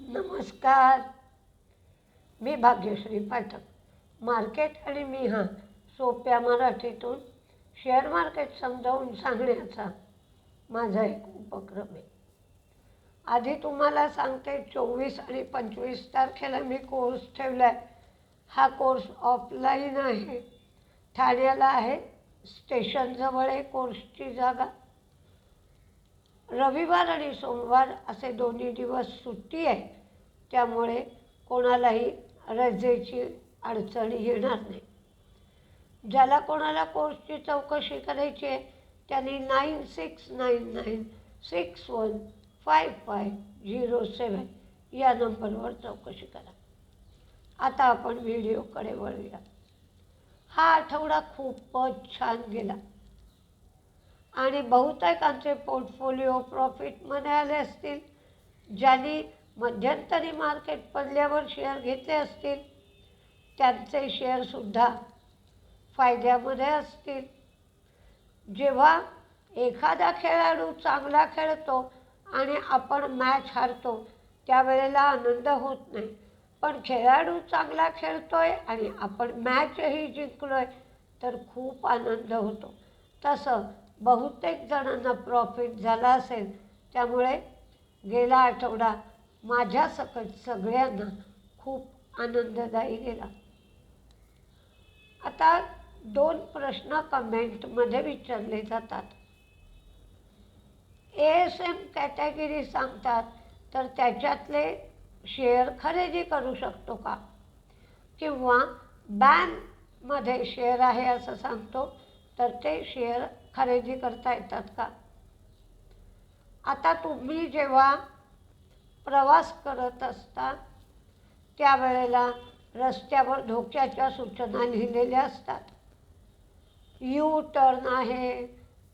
नमस्कार. मी भाग्यश्री पाठक. मार्केट आणि मी हा सोप्या मराठीतून शेअर मार्केट समजावून सांगण्याचा माझा एक उपक्रम आहे. आधी तुम्हाला सांगते चोवीस आणि पंचवीस तारखेला मी कोर्स ठेवला आहे हा कोर्स ऑफलाईन आहे. ठाण्याला आहे. स्टेशनजवळ आहे कोर्सची जागा. रविवार आणि सोमवार असे दोन्ही दिवस सुट्टी आहे त्यामुळे कोणालाही रजेची अडचण येणार नाही. ज्याला कोणाला कोर्सची चौकशी करायची आहे त्यांनी nine six nine nine six one five five zero seven या नंबरवर चौकशी करा. आता आपण व्हिडिओकडे वळूया. हा आठवडा खूपच छान गेला. आणि बहुतेकांचे पोर्टफोलिओ प्रॉफिटमध्ये आले असतील ज्यांनी मध्यंतरी मार्केट पडल्यावर शेअर घेतले असतील त्यांचे शेअरसुद्धा फायद्यामध्ये असतील. जेव्हा एखादा खेळाडू चांगला खेळतो आणि आपण मॅच हारतो त्यावेळेला आनंद होत नाही. पण खेळाडू चांगला खेळतोय आणि आपण मॅचही जिंकलो आहे तर खूप आनंद होतो. तसं बहुतेक जणांना प्रॉफिट झाला असेल त्यामुळे गेला आठवडा माझ्या सकट सगळ्यांना खूप आनंददायी गेला. आता दोन प्रश्न कमेंटमध्ये विचारले जातात. ए एस एम कॅटेगरी सांगतात तर त्याच्यातले शेअर खरेदी करू शकतो का? किंवा बॅनमध्ये शेअर आहे असं सांगतो तर ते शेअर खरेदी करता येतात का? आता तुम्ही जेव्हा प्रवास करत असता त्यावेळेला रस्त्यावर धोक्याच्या सूचना लिहिलेल्या असतात. यू टर्न आहे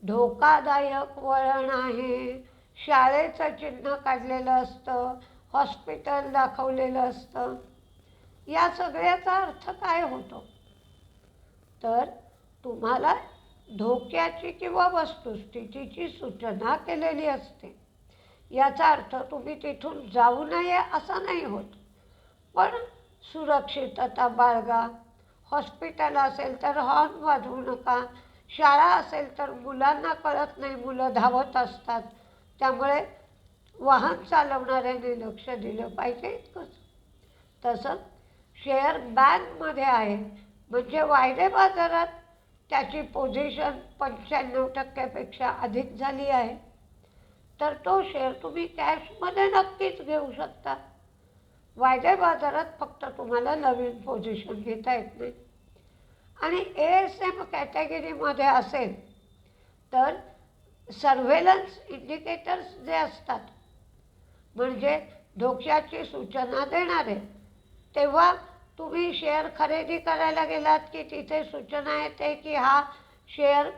धोकादायक वळण आहे शाळेचं चिन्ह काढलेलं असतं हॉस्पिटल दाखवलेलं असतं. या सगळ्याचा अर्थ काय होतो? तर तुम्हाला धोक्याची किंवा वस्तुस्थितीची सूचना केलेली असते. याचा अर्थ तुम्ही तिथून जाऊ नये असं नाही होत. पण सुरक्षितता बाळगा. हॉस्पिटल असेल तर हॉर्न वाजवू नका. शाळा असेल तर मुलांना कळत नाही मुलं धावत असतात. त्यामुळे वाहन चालवणाऱ्याने लक्ष दिलं पाहिजे इतकंच. तसंच शेअर बॅनमध्ये आहे. म्हणजे वायदे बाजारात त्याची पोझिशन पंच्याण्णव टक्क्यापेक्षा अधिक झाली आहे. तर तो शेअर तुम्ही कॅशमध्ये नक्कीच घेऊ शकता. वायदे बाजारात फक्त तुम्हाला नवीन पोझिशन घेता येत नाही. आणि ए एस एम कॅटेगरीमध्ये असेल तर सर्व्हेलन्स इंडिकेटर्स जे असतात म्हणजे धोक्याची सूचना देणारे तेव्हा तुम्ही शेअर खरेदी करायला गेलात की तिथे सूचना येते की हा शेअर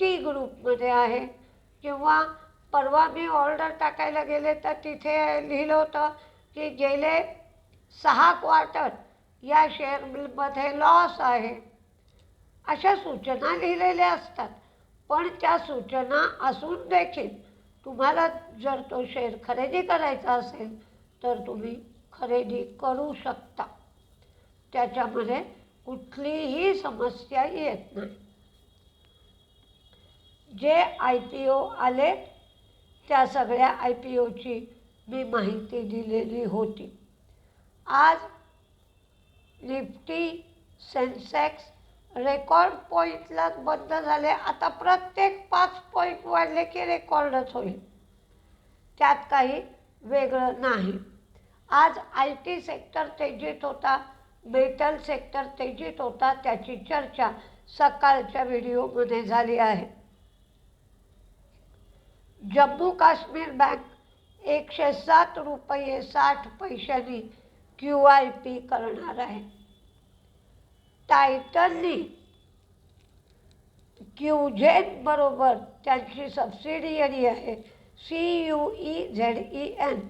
टी ग्रुपमध्ये आहे. किंवा परवा मी ऑर्डर टाकायला गेले तर तिथे लिहिलं होतं की गेले सहा क्वार्टर या शेअरमध्ये लॉस आहे. अशा सूचना लिहिलेल्या असतात. पण त्या सूचना असून देखील तुम्हाला जर तो शेअर खरेदी करायचा असेल तर तुम्ही खरेदी करू शकता. त्याच्यामध्ये कुठलीही समस्या येत नाही. जे आय पी ओ आले त्या सगळ्या आय पी ओची मी माहिती दिलेली होती. आज निफ्टी सेन्सेक्स रेकॉर्ड पॉईंटला बंद झाले. आता प्रत्येक पाच पॉईंट वाढले की रेकॉर्डच होईल. त्यात काही वेगळं नाही. आज आय टी सेक्टर तेजीत होता मेटल सेक्टर तेजीत होता त्याची चर्चा सकाळच्या व्हिडिओमध्ये झाली आहे. जम्मू काश्मीर बँक एकशे सात रुपये साठ पैशांनी क्यू आय पी करणार आहे. टायटननी क्यूझेड बरोबर त्यांची सबसिडियरी आहे C U E Z E N.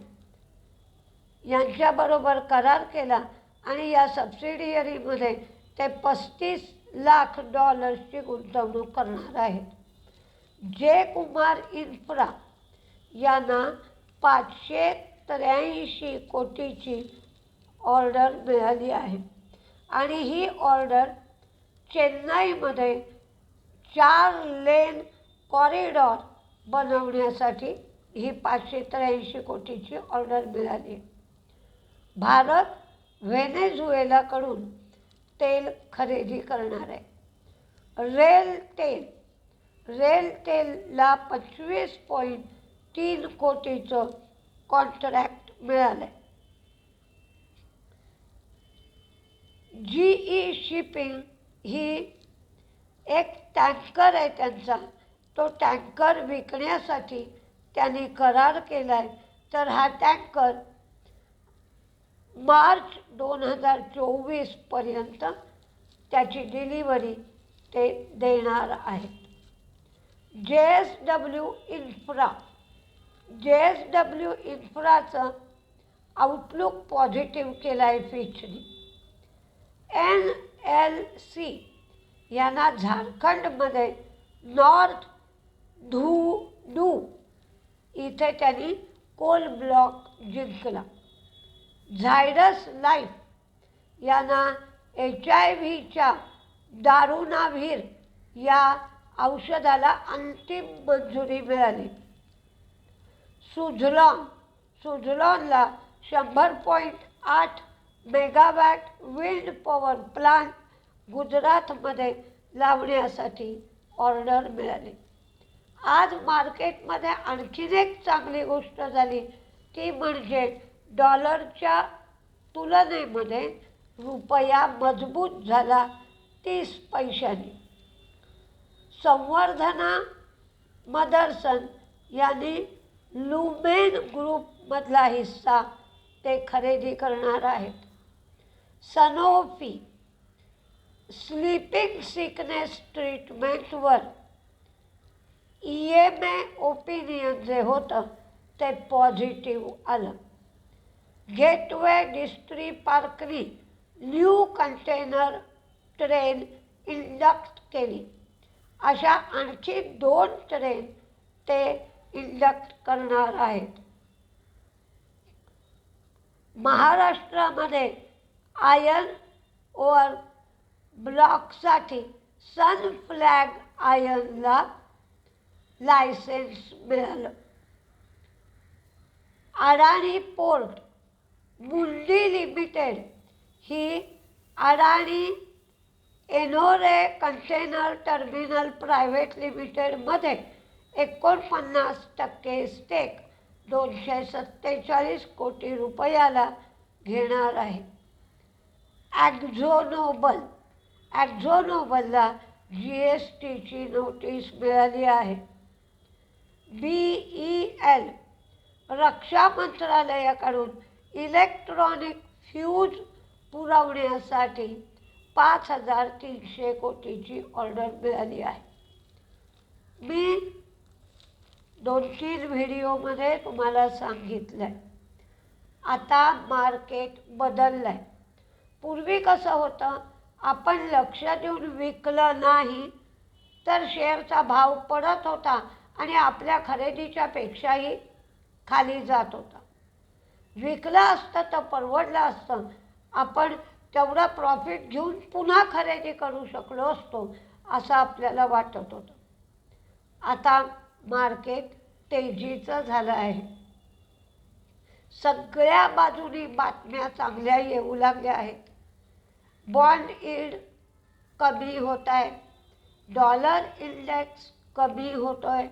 यांच्याबरोबर करार केला आणि या सबसिडियरीमध्ये ते पस्तीस लाख डॉलर्सची गुंतवणूक करणार आहेत. जे कुमार इन्फ्रा यांना पाचशे त्र्याऐंशी कोटीची ऑर्डर मिळाली आहे. आणि ही ऑर्डर चेन्नईमध्ये चार लेन कॉरिडॉर बनवण्यासाठी ही पाचशे त्र्याऐंशी कोटीची ऑर्डर मिळाली भारत व्हेनेझुएलाकडून तेल खरेदी करणार आहे. रेल तेल रेल तेलला पंचवीस पॉईंट तीन कोटीचं कॉन्ट्रॅक्ट मिळालं आहे जी ई शिपिंग ही एक टँकर आहे त्यांचा. तो टँकर विकण्यासाठी त्यांनी करार केला आहे तर हा टँकर मार्च दोन हजार चोवीसपर्यंत त्याची डिलिव्हरी ते देणार आहेत. J S W infra J S W इन्फ्राचं outlook positive केलं आहे फिचनी एन एल सी यांना झारखंडमध्ये नॉर्थ धू डू इथे त्यांनी कोल ब्लॉक जिंकला. झायडस लाईफ. यांना एच आय व्हीच्या दारुनाव्हीर या औषधाला अंतिम मंजुरी मिळाली. सुझलॉन सुझलॉनला शंभर पॉईंट आठ मेगावॅट विंड पॉवर प्लांट गुजरातमध्ये लावण्यासाठी ऑर्डर मिळाली. आज मार्केटमध्ये आणखीन एक चांगली गोष्ट झाली ती म्हणजे डॉलरच्या तुलनेमध्ये रुपया मजबूत झाला तीस पैशांनी. संवर्धना मदरसन यांनी लुमेन ग्रुपमधला हिस्सा ते खरेदी करणार आहेत. सनोफी स्लीपिंग सिकनेस ट्रीटमेंटवर ई एम ए ओपिनियन जे होतं ते पॉझिटिव्ह आलं. गेटवे डिस्ट्री पार्कनी न्यू कंटेनर ट्रेन इंडक्ट केली. अशा आणखी दोन ट्रेन ते इंडक्ट करणार आहेत. महाराष्ट्रामध्ये आयन ओअर ब्लॉकसाठी सन फ्लॅग आयनला लायसेन्स मिळालं. अडाणी पोर्ट मुंडी लिमिटेड ही Adani Ennore container terminal private लिमिटेडमध्ये एकोणपन्नास टक्के स्टेक दोनशे सत्तेचाळीस कोटी रुपयाला घेणार आहे. ॲक्झोनोबल ॲक्झोनोबलला जी एस टीची नोटीस मिळाली आहे. बी ई एल रक्षा मंत्रालयाकडून इलेक्ट्रॉनिक फ्यूज पुरवण्यासाठी पाच हजार तीनशे कोटीची ऑर्डर मिळाली आहे. मी दोन तीन व्हिडिओमध्ये तुम्हाला सांगितलं आहे आता मार्केट बदललं आहे पूर्वी कसं होतं आपण लक्ष देऊन विकलं नाही तर शेअरचा भाव पडत होता आणि आपल्या खरेदीच्या पेक्षाही खाली जात होता. विकलं असतं तर परवडलं असतं. आपण तेवढं प्रॉफिट घेऊन पुन्हा खरेदी करू शकलो असतो असं आपल्याला वाटत होतं. आता मार्केट तेजीचं झालं आहे. सगळ्या बाजूनी बातम्या चांगल्या येऊ लागल्या आहेत. बॉन्ड इल्ड कमी होत आहे. डॉलर इंडेक्स कमी होतो आहे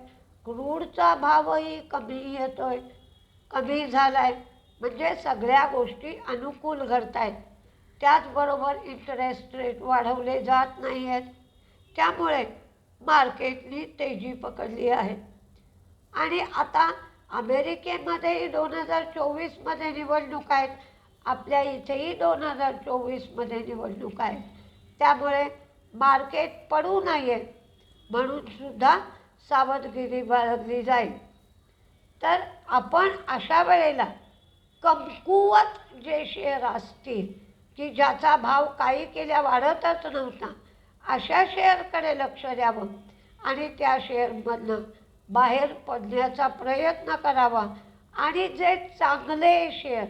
क्रूडचा भावही कमी येतो आहे कमी झाला आहे म्हणजे सगळ्या गोष्टी अनुकूल घडत आहेत त्याचबरोबर इंटरेस्ट रेट वाढवले जात नाही आहेत त्यामुळे मार्केटनी तेजी पकडली आहे. आणि आता अमेरिकेमध्येही दोन हजार चोवीसमध्ये निवडणूक आहेत. आपल्या इथेही दोन हजार चोवीसमध्ये निवडणूक आहेत. त्यामुळे मार्केट पडू नये म्हणूनसुद्धा सावधगिरी बाळगली जाईल. तर आपण अशा वेळेला कमकुवत जे शेअर असतील की ज्याचा भाव काही केल्या वाढतच नव्हता अशा शेअरकडे लक्ष द्यावं आणि त्या शेअरमधनं बाहेर पडण्याचा प्रयत्न करावा. आणि जे चांगले शेअर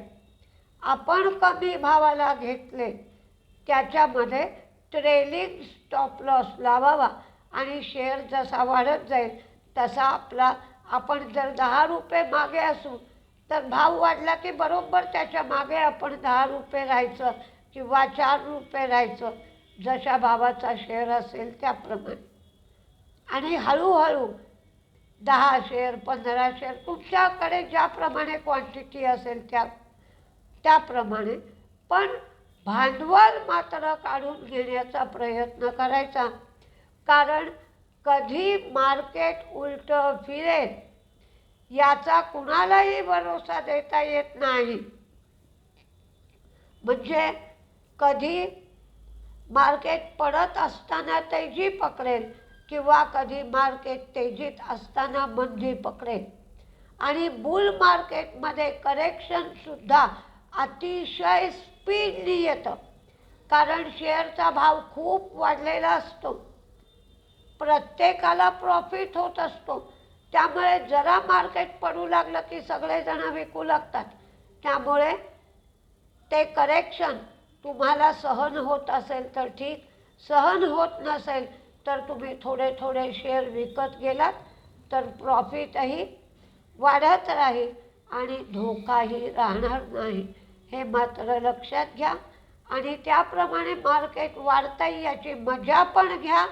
आपण कमी भावाला घेतले त्याच्यामध्ये ट्रेलिंग स्टॉप लॉस लावावा आणि शेअर जसा वाढत जाईल तसा आपला आपण जर दहा रुपये मागे असू तर भाव वाढला की बरोबर त्याच्यामागे आपण दहा रुपये राहायचं किंवा चार रुपये राहायचं. जशा भावाचा शेअर असेल त्याप्रमाणे. आणि हळूहळू दहा शेअर पंधरा शेअर तुमच्याकडे ज्याप्रमाणे क्वांटिटी असेल त्या त्याप्रमाणे. पण भांडवल मात्र काढून घेण्याचा प्रयत्न करायचा. कारण कधी मार्केट उलटं फिरेल याचा कुणालाही भरोसा देता येत नाही. म्हणजे कधी मार्केट पडत असताना तेजी पकडेल किंवा कधी मार्केट तेजीत असताना मंदी पकडेल. आणि बुल मार्केटमध्ये करेक्शनसुद्धा अतिशय स्पीडनी येतं. कारण शेअरचा भाव खूप वाढलेला असतो. प्रत्येकाला प्रॉफिट होत असतो. त्यामुळे जरा मार्केट पडू लागलं की सगळेजण विकू लागतात. त्यामुळे ते करेक्शन तुम्हाला सहन होत असेल तर ठीक. सहन होत नसेल तर तुम्ही थोडे थोडे शेअर विकत गेलात तर प्रॉफिटही वाढत राहील आणि धोकाही राहणार नाही. हे मात्र लक्षात घ्या आणि त्याप्रमाणे मार्केट वाढता याची मजा पण घ्या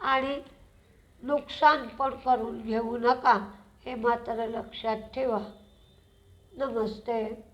आणि नुकसान पण करून घेऊ नका हे मात्र लक्षात ठेवा. नमस्ते.